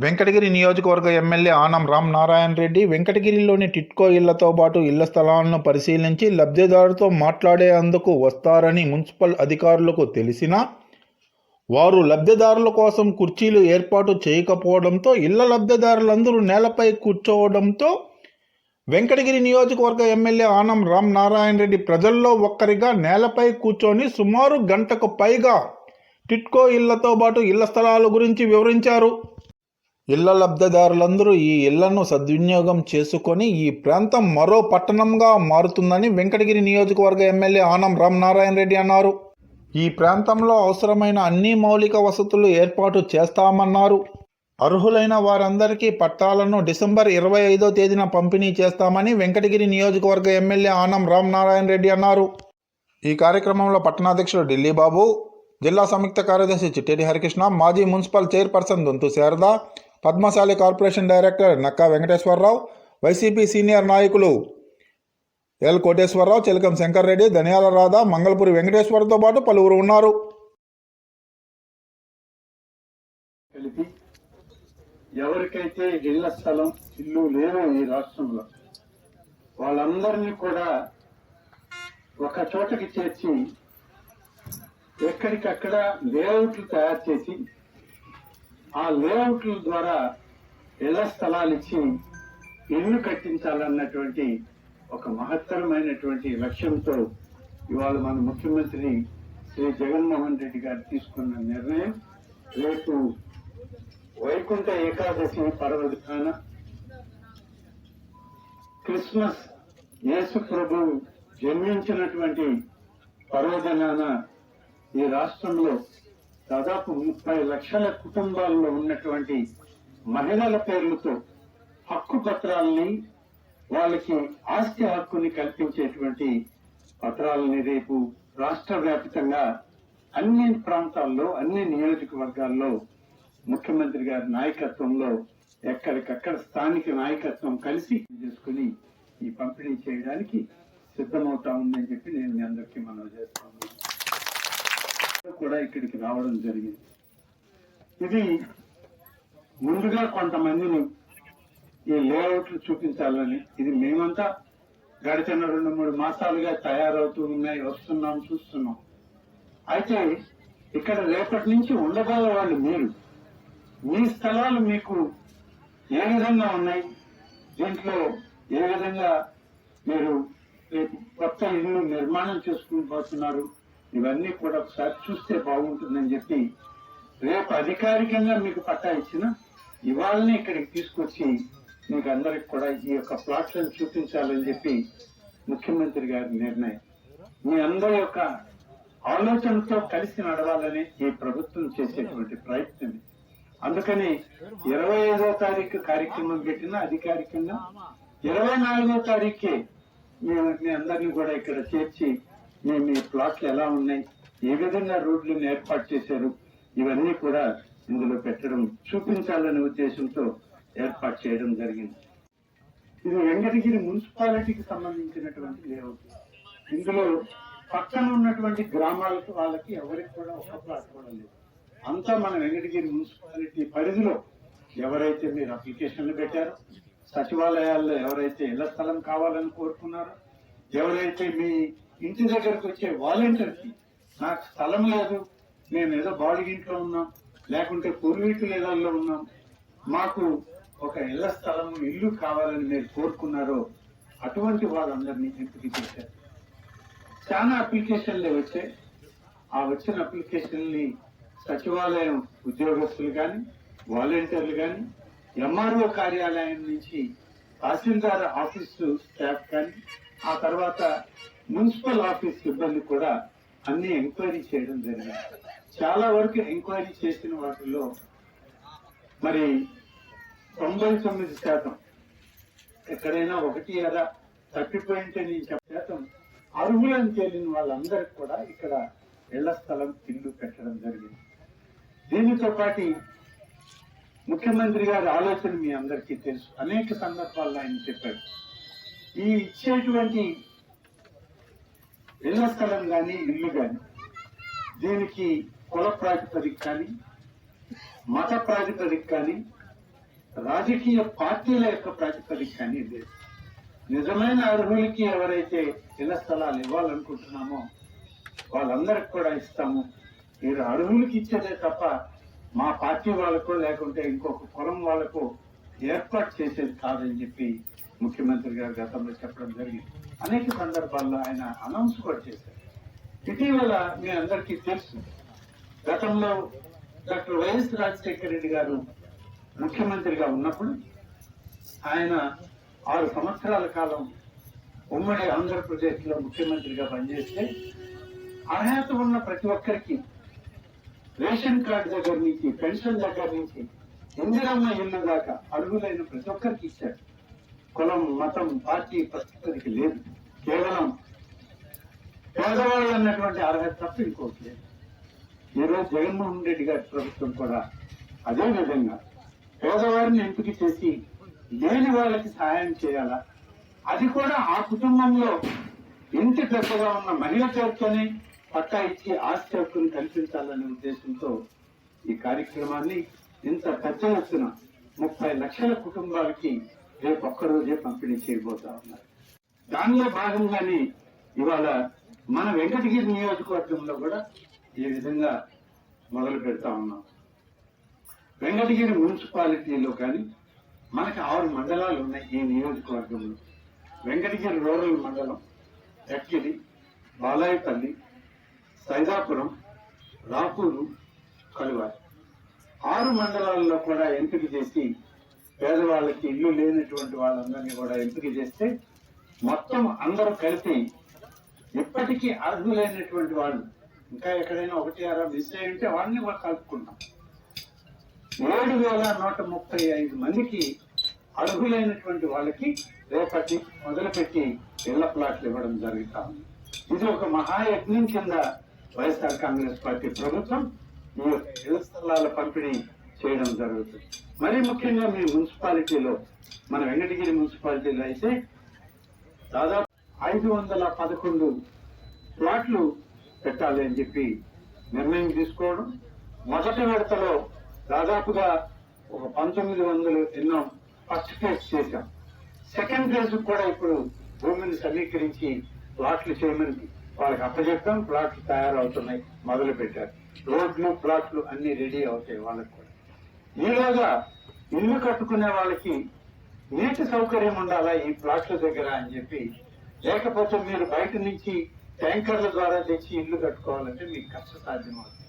వెంకటగిరి నియోజకవర్గ ఎమ్మెల్యే ఆనం రామ్ నారాయణ రెడ్డి వెంకటగిరిలోని టిట్కో ఇళ్ళతో పాటు ఇళ్ళ స్థలాలను పరిశీలించి లబ్ధిదారుతో మాట్లాడేందుకు వస్తారని మున్సిపల్ అధికారులకు తెలిసినా వారు లబ్ధిదారుల కోసం కుర్చీలు ఏర్పాటు చేయకపోవడంతో ఇళ్ళ లబ్ధిదారులందరూ నేలపై కూర్చోవడంతో వెంకటగిరి నియోజకవర్గ ఎమ్మెల్యే ఆనం రామ్ నారాయణ రెడ్డి ప్రజల్లో ఒక్కరిగా నేలపై కూర్చొని సుమారు గంటకు పైగా టిట్కో ఇళ్ళతో పాటు ఇళ్ళ స్థలాల గురించి వివరించారు. ఇళ్ళ లబ్ధిదారులందరూ ఈ ఇళ్ళను సద్వినియోగం చేసుకొని ఈ ప్రాంతం మరో పట్టణంగా మారుతుందని వెంకటగిరి నియోజకవర్గ ఎమ్మెల్యే ఆనం రామనారాయణ రెడ్డి అన్నారు. ఈ ప్రాంతంలో అవసరమైన అన్ని మౌలిక వసతులు ఏర్పాటు చేస్తామన్నారు. అర్హులైన వారందరికీ పట్టాలను డిసెంబర్ ఇరవై ఐదో తేదీన పంపిణీ చేస్తామని వెంకటగిరి నియోజకవర్గ ఎమ్మెల్యే ఆనం రామనారాయణ రెడ్డి అన్నారు. ఈ కార్యక్రమంలో పట్టణాధ్యక్షుడు ఢిల్లీ బాబు జిల్లా సంయుక్త కార్యదర్శి చిట్టేటి హరికృష్ణ మాజీ municipal chairperson Donthu Sharada Padmashali corporation director Nakka Venkateswararao YCP senior నాయకులు ఎల్ కోటేశ్వరరావు చిలకం శంకర్రెడ్డి ధనియాల రాధ మంగళపురి వెంకటేశ్వరతో పాటు పలువురు ఉన్నారు. కలిపి ఎవరికైతే ఇళ్ళ స్థలం ఇల్లు లేవో ఈ రాష్ట్రంలో వాళ్ళందరినీ కూడా ఒక చోటకి చేర్చి ఎక్కడికక్కడ లేఅవుట్లు తయారు చేసి ఆ లేఅవుట్ల ద్వారా ఇళ్ళ స్థలాలు ఇచ్చి ఇల్లు కట్టించాలన్నటువంటి ఒక మహత్తరమైనటువంటి లక్ష్యంతో ఇవాళ మన ముఖ్యమంత్రి శ్రీ జగన్మోహన్ రెడ్డి గారు తీసుకున్న నిర్ణయం రేపు వైకుంఠ ఏకాదశి పర్వదినాన క్రిస్మస్ యేసు ప్రభు జన్మించినటువంటి పర్వదినాన ఈ రాష్ట్రంలో దాదాపు ముప్పై లక్షల కుటుంబాల్లో ఉన్నటువంటి మహిళల పేర్లతో హక్కు పత్రాలని వాళ్ళకి ఆస్తి హక్కుని కల్పించేటువంటి పత్రాలని రేపు రాష్ట్ర వ్యాప్తంగా అన్ని ప్రాంతాల్లో అన్ని నియోజకవర్గాల్లో ముఖ్యమంత్రి గారి నాయకత్వంలో ఎక్కడికక్కడ స్థానిక నాయకత్వం కలిసి చేసుకుని ఈ పంపిణీ చేయడానికి సిద్ధమవుతా ఉందని చెప్పి నేను మీ అందరికీ మనం చేస్తాను కూడా ఇక్కడికి రావడం జరిగింది. ఇది ముందుగా కొంతమందిని ఈ లేఅవుట్లు చూపించాలని ఇది మేమంతా గడిచిన రెండు మూడు మాసాలుగా తయారవుతూ ఉన్నాయి వస్తున్నాం చూస్తున్నాం. అయితే ఇక్కడ రేపటి నుంచి ఉండగల వాళ్ళు మీరు మీ స్థలాలు మీకు ఏ విధంగా ఉన్నాయి? దీంట్లో ఏ విధంగా మీరు రేపు కొత్త ఇల్లు నిర్మాణం చేసుకుని పోతున్నారు? ఇవన్నీ కూడా ఒకసారి చూస్తే బాగుంటుందని చెప్పి రేపు అధికారికంగా మీకు పట్టా ఇచ్చిన ఇవాళనే ఇక్కడికి తీసుకొచ్చి మీకు అందరికి కూడా ఈ యొక్క ప్లాట్లను చూపించాలని చెప్పి ముఖ్యమంత్రి గారి నిర్ణయం. మీ అందరి యొక్క ఆలోచనతో కలిసి నడవాలని ఈ ప్రభుత్వం చేసేటువంటి ప్రయత్నం అందుకని ఇరవై ఐదో తారీఖు కార్యక్రమం పెట్టిన అధికారికంగా ఇరవై నాలుగో తారీఖే మేము మీ అందరినీ కూడా ఇక్కడ చేర్చి మీ మీ ప్లాట్లు ఎలా ఉన్నాయి? ఏ విధంగా రోడ్లను ఏర్పాటు చేశారు? ఇవన్నీ కూడా ఇందులో పెట్టడం చూపించాలనే ఉద్దేశంతో ఏర్పాటు చేయడం జరిగింది. ఇది వెంకటగిరి మున్సిపాలిటీకి సంబంధించినటువంటి లేఅవుట్. ఇందులో పక్కన ఉన్నటువంటి గ్రామాలకు వాళ్ళకి ఎవరికి కూడా ఒక ప్లాట్ కూడా లేదు. అంతా మన వెంకటగిరి మున్సిపాలిటీ పరిధిలో ఎవరైతే మీరు అప్లికేషన్లు పెట్టారో సచివాలయాల్లో ఎవరైతే ఇళ్ళ స్థలం కావాలని కోరుకున్నారో ఎవరైతే మీ ఇంటి దగ్గరకు వచ్చే వాలంటీర్కి నాకు స్థలం లేదు. మేము ఏదో బాడిగింట్లో ఉన్నాం. లేకుంటే పూర్వీకుల ఇళ్ళలో ఉన్నాం. మాకు ఒక ఇళ్ళ స్థలం ఇల్లు కావాలని మీరు కోరుకున్నారో అటువంటి వాళ్ళందరినీ ఎంపిక చేశారు. చాలా అప్లికేషన్లు వచ్చాయి. ఆ వచ్చిన అప్లికేషన్ని సచివాలయం ఉద్యోగస్తులు కానీ వాలంటీర్లు కానీ ఎంఆర్ఓ కార్యాలయం నుంచి తహసీల్దార్ ఆఫీసు స్టాఫ్ కానీ ఆ తర్వాత మున్సిపల్ ఆఫీస్ సిబ్బంది కూడా అన్ని ఎంక్వైరీ చేయడం జరిగింది. చాలా వరకు ఎంక్వైరీ చేసిన వాటిలో మరి తొంభై తొమ్మిది శాతం ఎక్కడైనా ఒకటి అలా తప్పిపోయింటే నేను చెప్ప శాతం అర్హులను తేలిన వాళ్ళందరికీ కూడా ఇక్కడ ఇళ్ళ స్థలం ఇల్లు పెట్టడం జరిగింది. దీనితో పాటు ముఖ్యమంత్రి గారి ఆలోచన మీ అందరికీ తెలుసు. అనేక సందర్భాల్లో ఆయన చెప్పారు. ఈ ఇచ్చేటువంటి ఇళ్ళ స్థలం కానీ ఇల్లు కానీ దీనికి కుల ప్రాతిపదిక కానీ మత ప్రాతిపదిక కానీ రాజకీయ పార్టీల యొక్క ప్రాతిపదిక కానీ లేదు. నిజమైన అర్హులకి ఎవరైతే ఇళ్ళ స్థలాలు ఇవ్వాలనుకుంటున్నామో వాళ్ళందరికి కూడా ఇస్తాము. మీరు అర్హులకి ఇచ్చేదే తప్ప మా పార్టీ వాళ్ళకు లేకుంటే ఇంకొక కులం వాళ్ళకు ఏర్పాటు చేసేది కాదని చెప్పి ముఖ్యమంత్రి గారు గతంలో చెప్పడం జరిగింది. అనేక సందర్భాల్లో ఆయన అనౌన్స్ కూడా చేశారు. ఇటీవల మీ అందరికీ తెలుసు గతంలో డాక్టర్ వైఎస్ రాజశేఖర రెడ్డి గారు ముఖ్యమంత్రిగా ఉన్నప్పుడు ఆయన ఆరు సంవత్సరాల కాలం ఉమ్మడి ఆంధ్రప్రదేశ్లో ముఖ్యమంత్రిగా పనిచేస్తే అర్హత ఉన్న ప్రతి ఒక్కరికి రేషన్ కార్డు దగ్గర నుంచి పెన్షన్ దగ్గర నుంచి ఇందిరమ్మ ఇల్లు దాకా అడుగులైన ప్రతి ఒక్కరికి ఇచ్చారు కులం మతం పార్టీ ప్రస్తుతానికి లేదు. కేవలం పేదవాళ్ళు అన్నటువంటి అర్హత తప్ప ఇంకోటి లేదు. ఈరోజు జగన్మోహన్ రెడ్డి గారి ప్రభుత్వం కూడా అదే విధంగా పేదవారిని ఎంపిక చేసి లేని వాళ్ళకి సహాయం చేయాలా? అది కూడా ఆ కుటుంబంలో ఇంటి పెద్దగా ఉన్న మహిళ చేతితోనే పట్టా ఇచ్చి ఆస్తి హక్కును కల్పించాలనే ఉద్దేశంతో ఈ కార్యక్రమాన్ని ఇంత పెద్ద ఎత్తున ముప్పై లక్షల కుటుంబాలకి రేపు ఒక్కరోజే పంపిణీ చేయబోతా ఉన్నారు. దానిలో భాగంగానే ఇవాళ మన వెంకటగిరి నియోజకవర్గంలో కూడా ఈ విధంగా మొదలు పెడతా ఉన్నాం. వెంకటగిరి మున్సిపాలిటీలో కానీ మనకి ఆరు మండలాలు ఉన్నాయి ఈ నియోజకవర్గంలో. వెంకటగిరి రూరల్ మండలం ఎక్కిరి బాలాయపల్లి సైదాపురం రాపూరు కలువాయి ఆరు మండలాల్లో కూడా ఎంపిక చేసి పేదవాళ్ళకి ఇల్లు లేనటువంటి వాళ్ళందరినీ కూడా ఎంపిక చేస్తే మొత్తం అందరూ కలిపి ఇప్పటికీ అర్హులైనటువంటి వాళ్ళు. ఇంకా ఎక్కడైనా ఒకటి అర మిస్ అయి ఉంటే వాళ్ళని కూడా కలుపుకుంటాం. ఏడు వేల నూట ముప్పై ఐదు మందికి అర్హులైనటువంటి వాళ్ళకి రేపటి మొదలుపెట్టి ఇళ్ళ ప్లాట్లు ఇవ్వడం జరుగుతా ఉంది. ఇది ఒక మహాయజ్ఞం కింద వైఎస్ఆర్ కాంగ్రెస్ పార్టీ ప్రభుత్వం ఈ ఇళ్ళ స్థలాల పంపిణీ చేయడం జరుగుతుంది. మరీ ముఖ్యంగా మీ మున్సిపాలిటీలో మన వెంకటగిరి మున్సిపాలిటీలో అయితే దాదాపు ఐదు వందల పదకొండు ప్లాట్లు పెట్టాలి అని చెప్పి నిర్ణయం తీసుకోవడం. మొదటి విడతలో దాదాపుగా ఒక పంతొమ్మిది వందలు ఎన్నో ఫస్ట్ ఫేజ్ చేశాం. సెకండ్ ఫేజ్ కూడా ఇప్పుడు భూమిని సమీకరించి ప్లాట్లు చేయమని వాళ్ళకి అప్పచెప్పాం. ప్లాట్లు తయారవుతున్నాయి మొదలు పెట్టారు రోడ్లు ప్లాట్లు అన్ని రెడీ అవుతాయి వాళ్ళకి కూడా. ఈలోగా ఇల్లు కట్టుకునే వాళ్ళకి నీటి సౌకర్యం ఉండాలా ఈ ప్లాట్ల దగ్గర అని చెప్పి లేకపోతే మీరు బయట నుంచి ట్యాంకర్ల ద్వారా తెచ్చి ఇల్లు కట్టుకోవాలంటే మీకు కష్ట సాధ్యమవుతుంది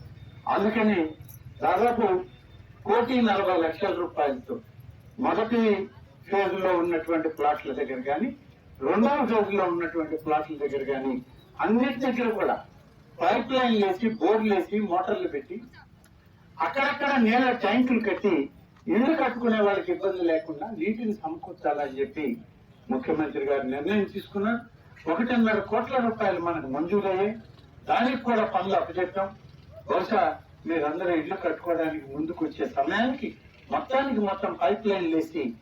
అందుకని దాదాపు కోటి నలభై లక్షల రూపాయలతో మొదటి ఫేజ్లో ఉన్నటువంటి ప్లాట్ల దగ్గర కానీ రెండవ ఫేజ్లో ఉన్నటువంటి ప్లాట్ల దగ్గర కానీ అన్నిటి దగ్గర కూడా పైప్ లైన్ వేసి బోర్డులు వేసి మోటార్లు పెట్టి అక్కడక్కడ నేల ట్యాంకులు కట్టి ఇల్లు కట్టుకునే వాళ్ళకి ఇబ్బంది లేకుండా నీటిని సమకూర్చాలని చెప్పి ముఖ్యమంత్రి గారు నిర్ణయం తీసుకున్నారు. ఒకటిన్నర కోట్ల రూపాయలు మనకు మంజూరయ్యాయి. దానికి కూడా పనులు అప్పచెప్పాం బహుశా మీరందరూ ఇల్లు కట్టుకోవడానికి ముందుకు వచ్చే సమయానికి మొత్తానికి మొత్తం పైప్ లైన్ వేసి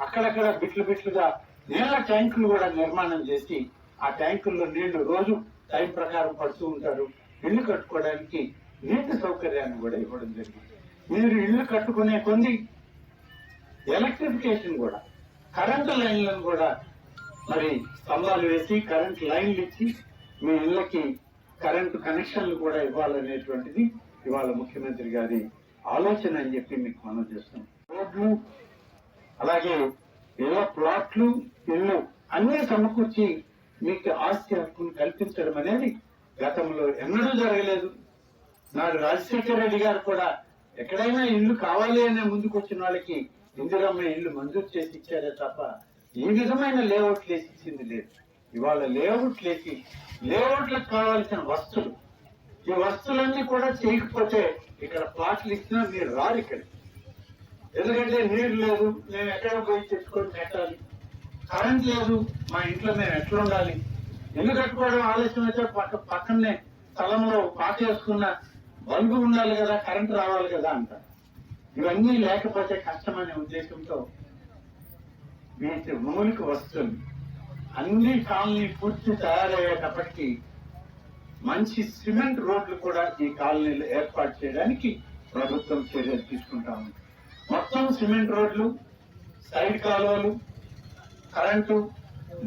అక్కడక్కడ బిట్లు బిట్లుగా నీళ్ళ ట్యాంకులు కూడా నిర్మాణం చేసి ఆ ట్యాంకుల్లో నీళ్ళు రోజు టైం ప్రకారం పడుతూ ఉంటారు. ఇల్లు కట్టుకోవడానికి నీటి సౌకర్యాన్ని కూడా ఇవ్వడం జరిగింది. మీరు ఇల్లు కట్టుకునే కొన్ని ఎలక్ట్రిఫికేషన్ కూడా కరెంటు లైన్లను కూడా మరి స్తంభాలు వేసి కరెంట్ లైన్లు ఇచ్చి మీ ఇళ్ళకి కరెంటు కనెక్షన్లు కూడా ఇవ్వాలనేటువంటిది ఇవాళ ముఖ్యమంత్రి గారి ఆలోచన అని చెప్పి మీకు మనం చేస్తున్నాం. రోడ్లు అలాగే ఇళ్ళ ప్లాట్లు ఇల్లు అన్ని సమకూర్చి మీకు ఆస్తి హక్కును కల్పించడం అనేది గతంలో ఎన్నడూ జరగలేదు. నాడు రాజశేఖర రెడ్డి గారు కూడా ఎక్కడైనా ఇల్లు కావాలి అనే ముందుకు వచ్చిన వాళ్ళకి ఇందిరమ్మ ఇల్లు మంజూరు చేసి ఇచ్చారే తప్ప ఈ విధమైన లేఅవుట్ వేసి ఇచ్చింది లేదు. ఇవాళ లేఅవుట్ లేసి లేఅవుట్లకు కావాల్సిన వస్తువులు ఈ వస్తువులన్నీ కూడా చేయకపోతే ఇక్కడ ప్లాట్లు ఇచ్చినా మీరు రారు ఇక్కడ. ఎందుకంటే నీరు లేదు మేము ఎక్కడ పోయి తెచ్చుకొని పెట్టాలి. కరెంట్ లేదు మా ఇంట్లో మేము ఎట్లా ఉండాలి? ఇల్లు కట్టుకోవడం ఆలస్యం అయితే పక్క పక్కనే స్థలంలో పాట వేసుకున్న బల్బు ఉండాలి కదా కరెంట్ రావాలి కదా అంటారు. ఇవన్నీ లేకపోతే కష్టమనే ఉద్దేశంతో వీటి భూమికి వస్తుంది. అన్ని కాలనీ పూర్తి తయారయ్యేటప్పటికీ మంచి సిమెంట్ రోడ్లు కూడా ఈ కాలనీలు ఏర్పాటు చేయడానికి ప్రభుత్వం చర్యలు తీసుకుంటా ఉంది. మొత్తం సిమెంట్ రోడ్లు సైడ్ కాలువలు కరెంటు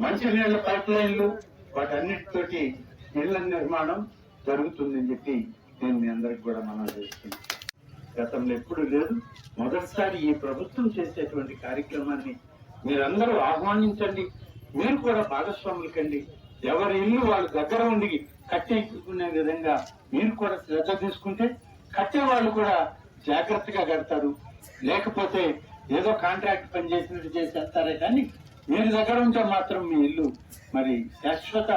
మంచినీళ్ళ పైప్ లైన్లు వాటన్నిటితోటి ఇళ్ళ నిర్మాణం జరుగుతుందని చెప్పి నేను మీ అందరికి కూడా మనం చేస్తున్నాను గతంలో ఎప్పుడు లేదు. మొదటిసారి ఈ ప్రభుత్వం చేసేటువంటి కార్యక్రమాన్ని మీరందరూ ఆహ్వానించండి. మీరు కూడా భాగస్వాములు కండి. ఎవరి ఇల్లు వాళ్ళ దగ్గర ఉండి కట్టేసుకునే విధంగా మీరు కూడా శ్రద్ధ తీసుకుంటే కట్టే వాళ్ళు కూడా జాగ్రత్తగా కడతారు. లేకపోతే ఏదో కాంట్రాక్ట్ పని చేసినట్టు చేసేస్తారే కానీ మీరు దగ్గర ఉంటే మాత్రం మీ ఇల్లు మరి శాశ్వత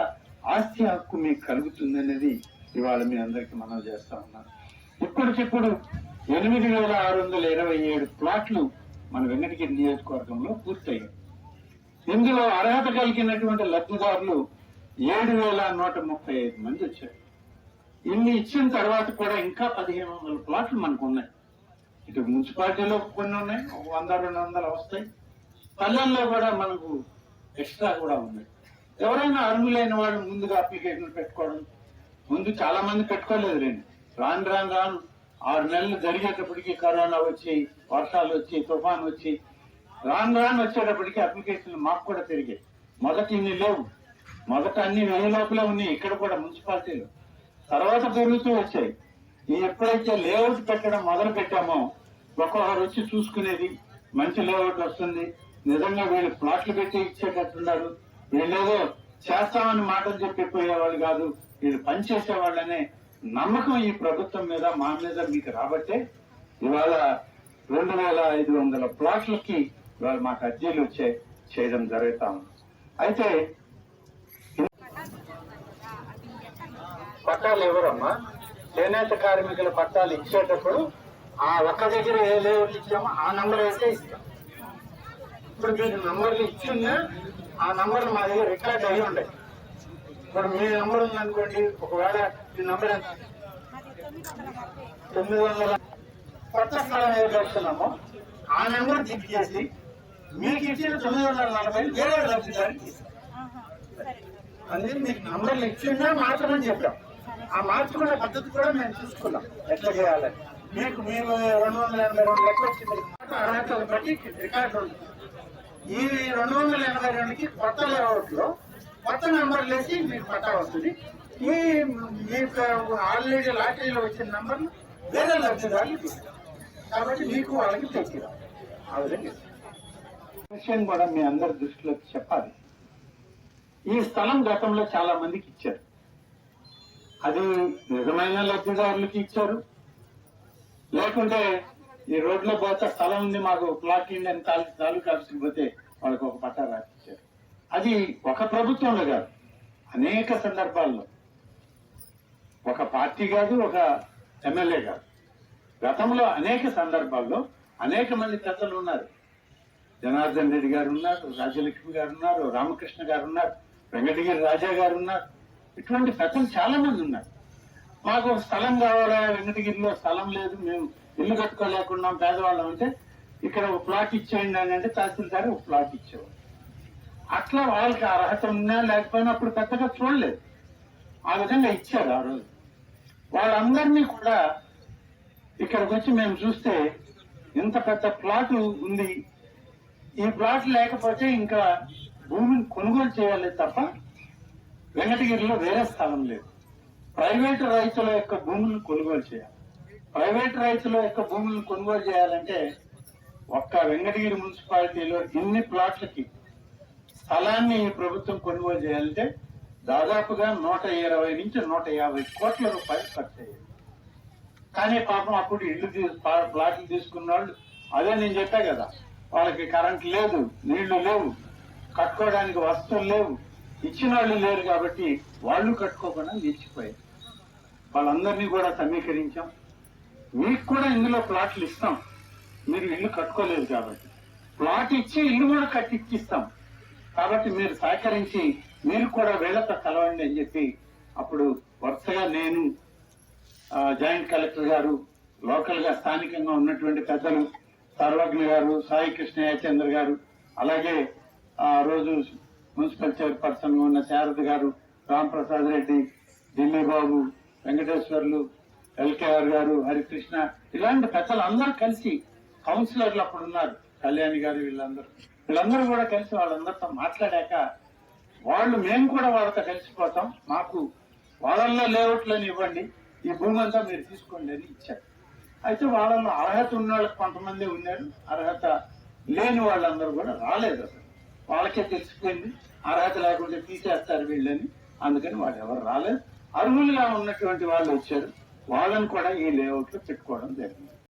ఆస్తి హక్కు మీకు కలుగుతుందనేది ఇవాళ మీ అందరికి మనం చేస్తా ఉన్నాం. చెప్పుడు ఎనిమిది వేల ఆరు వందల ఇరవై ఏడు ప్లాట్లు మన వెంకటగిరి నియోజకవర్గంలో పూర్తయ్యాయి. ఇందులో అర్హత కలిగినటువంటి లబ్ధిదారులు ఏడు వేల నూట ముప్పై ఐదు మంది వచ్చారు. ఇన్ని ఇచ్చిన తర్వాత కూడా ఇంకా పదిహేను వందల ప్లాట్లు మనకు ఉన్నాయి. ఇటు మున్సిపాలిటీలో కొన్ని ఉన్నాయి ఒక వంద రెండు వందలు వస్తాయి. పల్లెల్లో కూడా మనకు ఎక్స్ట్రా కూడా ఉన్నాయి. ఎవరైనా అర్హులైన వాళ్ళు ముందుగా అప్లికేషన్ పెట్టుకోవడం ముందు చాలా మంది పెట్టుకోలేదు రండి. రాను రాను రాను ఆరు నెలలు జరిగేటప్పటికి కరోనా వచ్చి వర్షాలు వచ్చి తుఫాన్ వచ్చి రాను రాను వచ్చేటప్పటికి అప్లికేషన్లు మాకు కూడా తిరిగాయి మొదటి ఇన్ని లేవు. మొదట అన్ని వెయ్యి లోపలే ఉన్నాయి. ఇక్కడ కూడా మున్సిపాలిటీలు. తర్వాత పెరుగుతూ వచ్చాయి. ఎప్పుడైతే లేఅవుట్ పెట్టడం మొదలు పెట్టామో ఒక్కొక్కరు వచ్చి చూసుకునేది మంచి లేఅవుట్ వస్తుంది. నిజంగా వీళ్ళు ప్లాట్లు పెట్టి ఇచ్చేటట్టున్నారు. వీళ్ళేదో చేస్తామని మాటలు చెప్పిపోయేవాళ్ళు కాదు. వీళ్ళు పనిచేసే వాళ్ళనే నమ్మకం ఈ ప్రభుత్వం మీద మా మీద మీకు రాబట్టే ఇవాళ రెండు వేల ఐదు వందల ప్లాట్లకి ఇవాళ మాకు అర్జీలు వచ్చే చేయడం జరుగుతా ఉంది. అయితే పట్టాలు ఎవరమ్మా చేనేత కార్మికుల పట్టాలు ఇచ్చేటప్పుడు ఆ ఒక్క దగ్గర ఏ లేఅవుట్ ఇచ్చామో ఆ నంబర్ అయితే ఇస్తాం. ఇప్పుడు మీకు నంబర్లు ఇచ్చిందా ఆ నంబర్లు మా దగ్గర రికార్డ్ అయ్యి ఉంటాయి ఇప్పుడు మీ నెంబర్ ఉందనుకోండి ఒకవేళ మీ నెంబర్ ఎంత? తొమ్మిది వందల కొత్త స్థలం ఏర్పడుతున్నాము ఆ నెంబర్ టిక్ చేసి మీకు ఇచ్చిన తొమ్మిది వందల నలభై వేరే లబ్ధిదారికి అందుకే మీకు నంబర్లు ఇచ్చిందా మార్చమని చెప్పాం. ఆ మార్చుకునే పద్ధతి కూడా మేము చూసుకున్నాం. ఎట్లా చేయాలని. మీకు మీరు రెండు వందల ఎనభై రెండు లెక్కలు వచ్చింది అర్హతలు బట్టి రికార్డు ఉంది. ఈ రెండు వందల ఎనభై రెండుకి కొత్త లేఅవుట్లో కొత్త నెంబర్ వేసి మీకు పట్టా వస్తుంది. ఈ మీకు ఆల్రెడీ లాటరీలో వచ్చిన నెంబర్లు వేరే లబ్ధిదారులకు ఇస్తాం. కాబట్టి మీకు వాళ్ళకి తెచ్చిరా ఆ విధంగా విషయం కూడా మీ అందరి దృష్టిలోకి చెప్పాలి. ఈ స్థలం గతంలో చాలా మందికి ఇచ్చారు. అది నిజమైన లబ్ధిదారులకి ఇచ్చారు. లేకుంటే ఈ రోడ్లో పోతే స్థలం ఉంది మాకు ప్లాట్ ఇండి అని తాలూ తాలూకా పోతే వాళ్ళకి ఒక పట్టా రాదు. అది ఒక ప్రభుత్వంలో కాదు అనేక సందర్భాల్లో. ఒక పార్టీ కాదు ఒక ఎమ్మెల్యే కాదు. గతంలో అనేక సందర్భాల్లో అనేక మంది పెద్దలు ఉన్నారు. జనార్దన్ రెడ్డి గారు ఉన్నారు రాజలక్ష్మి గారు ఉన్నారు రామకృష్ణ గారు ఉన్నారు వెంకటగిరి రాజా గారు ఉన్నారు. ఇటువంటి పెద్దలు చాలా మంది ఉన్నారు. మాకు స్థలం కావాలా? వెంకటగిరిలో స్థలం లేదు మేము ఇల్లు కట్టుకోలేకున్నాం పేదవాళ్ళం అంటే ఇక్కడ ఒక ప్లాట్ ఇచ్చేయండి అని అంటే తహసీల్దారు ఒక ప్లాట్ ఇచ్చేవాడు అట్లా వాళ్ళకి అర్హత ఉన్నా లేకపోయినా అప్పుడు పెద్దగా చూడలేదు. ఆ విధంగా ఇచ్చారు ఆ రోజు. వాళ్ళందరినీ కూడా ఇక్కడికి వచ్చి మేము చూస్తే ఇంత పెద్ద ప్లాట్ ఉంది. ఈ ప్లాట్ లేకపోతే ఇంకా భూమిని కొనుగోలు చేయాలి తప్ప వెంకటగిరిలో వేరే స్థలం లేదు. ప్రైవేటు రైతుల యొక్క భూములను కొనుగోలు చేయాలి. ప్రైవేట్ రైతుల యొక్క భూములను కొనుగోలు చేయాలంటే ఒక్క వెంకటగిరి మున్సిపాలిటీలో ఇన్ని ప్లాట్లకి స్థలాన్ని ప్రభుత్వం కొనుగోలు చేయాలంటే దాదాపుగా నూట ఇరవై నుంచి నూట యాభై కోట్ల రూపాయలు ఖర్చు అయ్యాయి కానీ పాపం అప్పుడు ఇల్లు ప్లాట్లు తీసుకున్న వాళ్ళు అదే నేను చెప్పా కదా వాళ్ళకి కరెంట్ లేదు నీళ్ళు లేవు కట్టుకోవడానికి వస్తువులు లేవు ఇచ్చిన వాళ్ళు లేరు కాబట్టి వాళ్ళు కట్టుకోకుండా నిలిచిపోయారు. వాళ్ళందరినీ కూడా సమీకరించాం. మీకు కూడా ఇందులో ప్లాట్లు ఇస్తాం. మీరు ఇల్లు కట్టుకోలేదు కాబట్టి. ప్లాట్ ఇచ్చి ఇల్లు కూడా కట్టిచ్చిస్తాం. కాబట్టి మీరు సహకరించి మీరు కూడా వీళ్ళతో కలవండి అని చెప్పి అప్పుడు వరుసగా నేను జాయింట్ కలెక్టర్ గారు లోకల్గా స్థానికంగా ఉన్నటువంటి పెద్దలు సర్వజ్ఞ గారు సాయి కృష్ణ చంద్ర గారు అలాగే ఆ రోజు మున్సిపల్ చైర్పర్సన్ ఉన్న శారద గారు రాంప్రసాద్ రెడ్డి ఢిల్లీ బాబు వెంకటేశ్వర్లు ఎల్కేఆర్ గారు హరికృష్ణ ఇలాంటి పెద్దలు అందరూ కలిసి కౌన్సిలర్లు అప్పుడు ఉన్నారు కళ్యాణి గారు వీళ్ళందరూ. వీళ్ళందరూ కూడా కలిసి వాళ్ళందరితో మాట్లాడాక వాళ్ళు మేము కూడా వాళ్ళతో కలిసిపోతాం. మాకు వాళ్ళల్లో లేఅవుట్లను ఇవ్వండి. ఈ భూమి అంతా మీరు తీసుకోండి అని ఇచ్చారు. అయితే వాళ్ళలో అర్హత ఉన్న వాళ్ళకి కొంతమంది ఉన్నారు. అర్హత లేని వాళ్ళందరూ కూడా రాలేదు అసలు. వాళ్ళకే తెలిసిపోయింది. అర్హత లేకుండా తీసేస్తారు వీళ్ళని. అందుకని వాళ్ళు ఎవరు రాలేదు. అర్హులుగా ఉన్నటువంటి వాళ్ళు వచ్చారు. వాళ్ళని కూడా ఈ లేఅవుట్లో పెట్టుకోవడం జరిగింది.